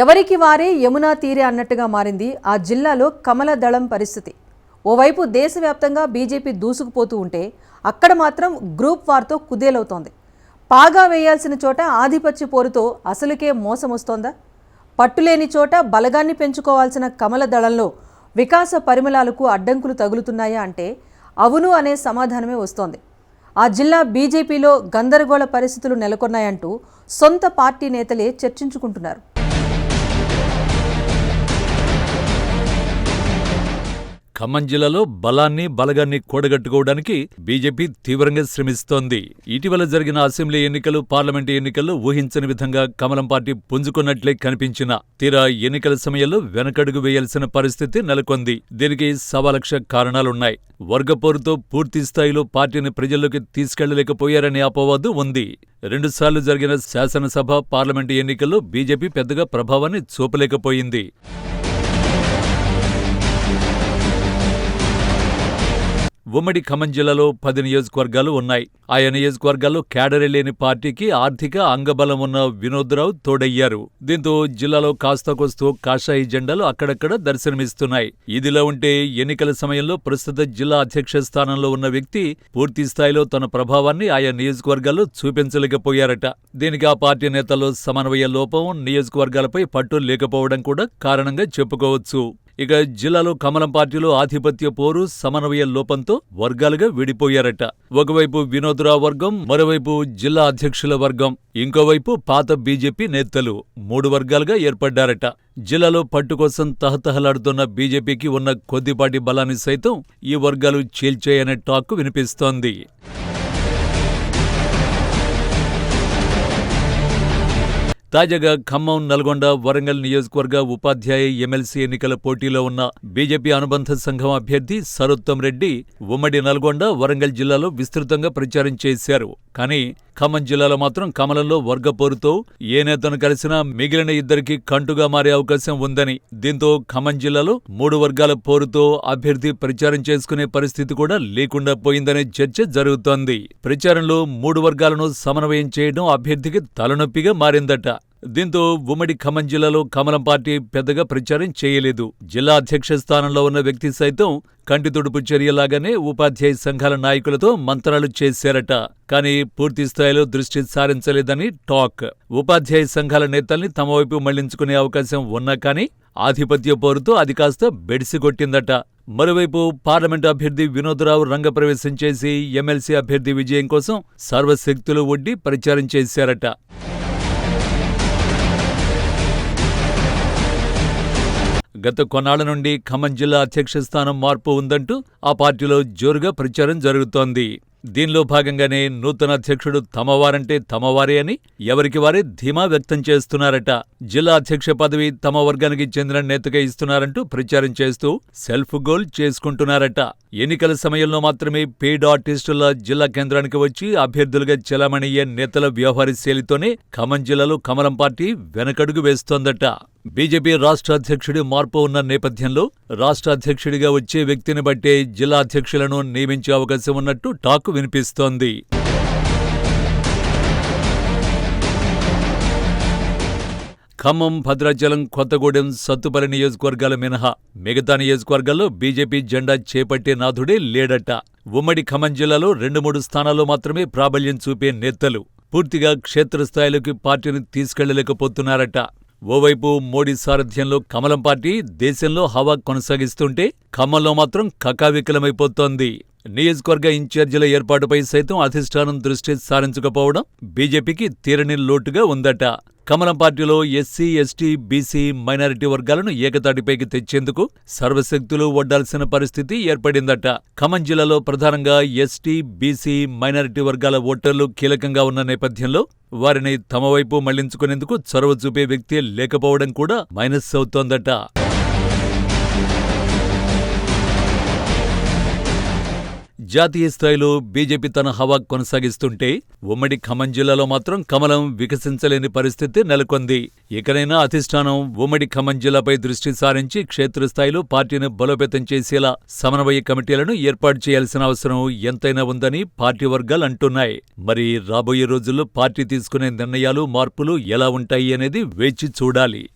ఎవరికి వారే యమునా తీరే అన్నట్టుగా మారింది ఆ జిల్లాలో కమల దళం పరిస్థితి. ఓవైపు దేశవ్యాప్తంగా బీజేపీ దూసుకుపోతూ ఉంటే అక్కడ మాత్రం గ్రూప్ వార్తో కుదేలవుతోంది. పాగా వేయాల్సిన చోట ఆధిపత్య పోరుతో అసలుకే మోసం వస్తోందా పట్టులేని చోట బలగాన్ని పెంచుకోవాల్సిన కమల దళంలో వికాస పరిమళాలకు అడ్డంకులు తగులుతున్నాయా అంటే అవును అనే సమాధానమే వస్తోంది. ఆ జిల్లా బీజేపీలో గందరగోళ పరిస్థితులు నెలకొన్నాయంటూ సొంత పార్టీ నేతలే చర్చించుకుంటున్నారు. ఖమ్మం జిల్లాలో బలాన్ని బలగాన్ని కూడగట్టుకోవడానికి బీజేపీ తీవ్రంగా శ్రమిస్తోంది. ఇటీవల జరిగిన అసెంబ్లీ ఎన్నికలు పార్లమెంటు ఎన్నికల్లో ఊహించని విధంగా కమలం పార్టీ పుంజుకున్నట్లే కనిపించిన తీరా ఎన్నికల సమయంలో వెనకడుగు వేయాల్సిన పరిస్థితి నెలకొంది. దీనికి సవాలక్ష కారణాలున్నాయి. వర్గపోరుతో పూర్తి స్థాయిలో పార్టీని ప్రజల్లోకి తీసుకెళ్ళలేకపోయారనే అపవాదు ఉంది. రెండుసార్లు జరిగిన శాసనసభ పార్లమెంటు ఎన్నికల్లో బీజేపీ పెద్దగా ప్రభావాన్ని చూపలేకపోయింది. ఉమ్మడి ఖమ్మం జిల్లాలో పది నియోజకవర్గాలు ఉన్నాయి. ఆయా నియోజకవర్గాల్లో క్యాడరీ లేని పార్టీకి ఆర్థిక అంగబలం ఉన్న వినోద్రావు తోడయ్యారు. దీంతో జిల్లాలో కాస్త కాషాయి జెండాలు అక్కడక్కడ దర్శనమిస్తున్నాయి. ఇదిలా ఉంటే ఎన్నికల సమయంలో ప్రస్తుత జిల్లా అధ్యక్ష స్థానంలో ఉన్న వ్యక్తి పూర్తి స్థాయిలో తన ప్రభావాన్ని ఆయా నియోజకవర్గాల్లో చూపించలేకపోయారట. దీనికి ఆ పార్టీ నేతల్లో సమన్వయ లోపం నియోజకవర్గాలపై పట్టు లేకపోవడం కూడా కారణంగా చెప్పుకోవచ్చు. ఇక జిల్లాలో కమలం పార్టీలో ఆధిపత్య పోరు సమన్వయ లోపంతో వర్గాలుగా విడిపోయారట. ఒకవైపు వినోద్రావు వర్గం మరోవైపు జిల్లా అధ్యక్షుల వర్గం. ఇంకోవైపు పాత బీజేపీ నేతలు మూడు వర్గాలుగా ఏర్పడ్డారట. జిల్లాలో పట్టు కోసం తహతహలాడుతున్న బీజేపీకి ఉన్న కొద్దిపాటి బలాన్ని సైతం ఈ వర్గాలు చీల్చాయనే టాక్ వినిపిస్తోంది. తాజాగా ఖమ్మం నల్గొండ వరంగల్ నియోజకవర్గ ఉపాధ్యాయ ఎమ్మెల్సీ ఎన్నికల పోటీలో ఉన్న బీజేపీ అనుబంధ సంఘం అభ్యర్థి సరోత్తం రెడ్డి ఉమ్మడి నల్గొండ వరంగల్ జిల్లాలో విస్తృతంగా ప్రచారం చేశారు. కానీ ఖమ్మం జిల్లాలో మాత్రం కమలంలో వర్గపోరుతో ఏ నేతను కలిసినా మిగిలిన ఇద్దరికి కంటుగా మారే అవకాశం ఉందని. దీంతో ఖమ్మం జిల్లాలో మూడు వర్గాల పోరుతో అభ్యర్థి ప్రచారం చేసుకునే పరిస్థితి కూడా లేకుండా పోయిందనే చర్చ జరుగుతోంది. ప్రచారంలో మూడు వర్గాలను సమన్వయం చేయడం అభ్యర్థికి తలనొప్పిగా మారిందట. దీంతో ఉమ్మడి ఖమ్మం జిల్లాలో కమలం పార్టీ పెద్దగా ప్రచారం చేయలేదు. జిల్లా అధ్యక్ష స్థానంలో ఉన్న వ్యక్తి సైతం కంటితుడుపు చర్యలాగానే ఉపాధ్యాయ సంఘాల నాయకులతో మంత్రాలు చేశారట. కానీ పూర్తి స్థాయిలో దృష్టి సారించలేదని టాక్. ఉపాధ్యాయ సంఘాల నేతల్ని తమ వైపు మళ్ళించుకునే అవకాశం ఉన్నా కానీ ఆధిపత్య పోరుతో అది కాస్త బెడిసిగొట్టిందట. మరోవైపు పార్లమెంటు అభ్యర్థి వినోదరావు రంగప్రవేశం చేసి ఎమ్మెల్సీ అభ్యర్థి విజయం కోసం సర్వశక్తులు ఒడ్డి ప్రచారం చేశారట. గత కొన్నాళ్ళ నుండి ఖమ్మం జిల్లా అధ్యక్ష స్థానం మార్పు ఉందంటూ ఆ పార్టీలో జోరుగా ప్రచారం జరుగుతోంది. దీనిలో భాగంగానే నూతన అధ్యక్షుడు తమవారంటే తమవారే అని ఎవరికి వారే ధీమా వ్యక్తం చేస్తున్నారట. జిల్లా అధ్యక్ష పదవి తమ వర్గానికి చెందిన నేతగా ఇస్తున్నారంటూ ప్రచారం చేస్తూ సెల్ఫ్ గోల్ చేసుకుంటున్నారట. ఎన్నికల సమయంలో మాత్రమే పెయిడ్ ఆర్టిస్టుల జిల్లా కేంద్రానికి వచ్చి అభ్యర్థులుగా చెలామణయ్యే నేతల వ్యవహార శైలితోనే ఖమ్మం జిల్లాలో కమలం పార్టీ వెనకడుగు వేస్తోందట. బీజేపీ రాష్ట్ర అధ్యక్షుడి మార్పు ఉన్న నేపథ్యంలో రాష్ట్ర అధ్యక్షుడిగా వచ్చే వ్యక్తిని బట్టే జిల్లా అధ్యక్షులను నియమించే అవకాశం ఉన్నట్టు టాక్ వినిపిస్తోంది. ఖమ్మం భద్రాచలం కొత్తగూడెం సత్తుపల్లి నియోజకవర్గాల మినహా మిగతా నియోజకవర్గాల్లో బీజేపీ జెండా చేపట్టే నాథుడే లేడట. ఉమ్మడి ఖమ్మం జిల్లాలో రెండు మూడు స్థానాల్లో మాత్రమే ప్రాబల్యం చూపే నేతలు. పూర్తిగా క్షేత్రస్థాయిలోకి పార్టీని తీసుకెళ్ళలేకపోతున్నారట. ఓవైపు మోడీ సారథ్యంలో కమలం పార్టీ దేశంలో హవా కొనసాగిస్తుంటే ఖమ్మంలో మాత్రం కకావికలమైపోతోంది. నియోజకవర్గ ఇన్ఛార్జీల ఏర్పాటుపై సైతం అధిష్టానం దృష్టి సారించకపోవడం బీజేపీకి తీరని లోటుగా ఉందట. కమలం పార్టీలో ఎస్సీ ఎస్టీ బీసీ మైనారిటీ వర్గాలను ఏకతాటిపైకి తెచ్చేందుకు సర్వశక్తులు వడ్డాల్సిన పరిస్థితి ఏర్పడిందట. ఖమ్మం జిల్లాలో ప్రధానంగా ఎస్టీ బీసీ మైనారిటీ వర్గాల ఓటర్లు కీలకంగా ఉన్న నేపథ్యంలో వారిని తమ వైపు మళ్ళించుకునేందుకు చొరవ చూపే వ్యక్తి లేకపోవడం కూడా మైనస్ అవుతోందట. జాతీయ స్థాయిలో బీజేపీ తన హవా కొనసాగిస్తుంటే ఉమ్మడి ఖమ్మం జిల్లాలో మాత్రం కమలం వికసించలేని పరిస్థితి నెలకొంది. ఇకనైనా అధిష్టానం ఉమ్మడి ఖమ్మం జిల్లాపై దృష్టి సారించి క్షేత్రస్థాయిలో పార్టీని బలోపేతం చేసేలా సమన్వయ కమిటీలను ఏర్పాటు చేయాల్సిన అవసరం ఎంతైనా ఉందని పార్టీ వర్గాలు అంటున్నాయి. మరి రాబోయే రోజుల్లో పార్టీ తీసుకునే నిర్ణయాలు మార్పులు ఎలా ఉంటాయి అనేది వేచి చూడాలి.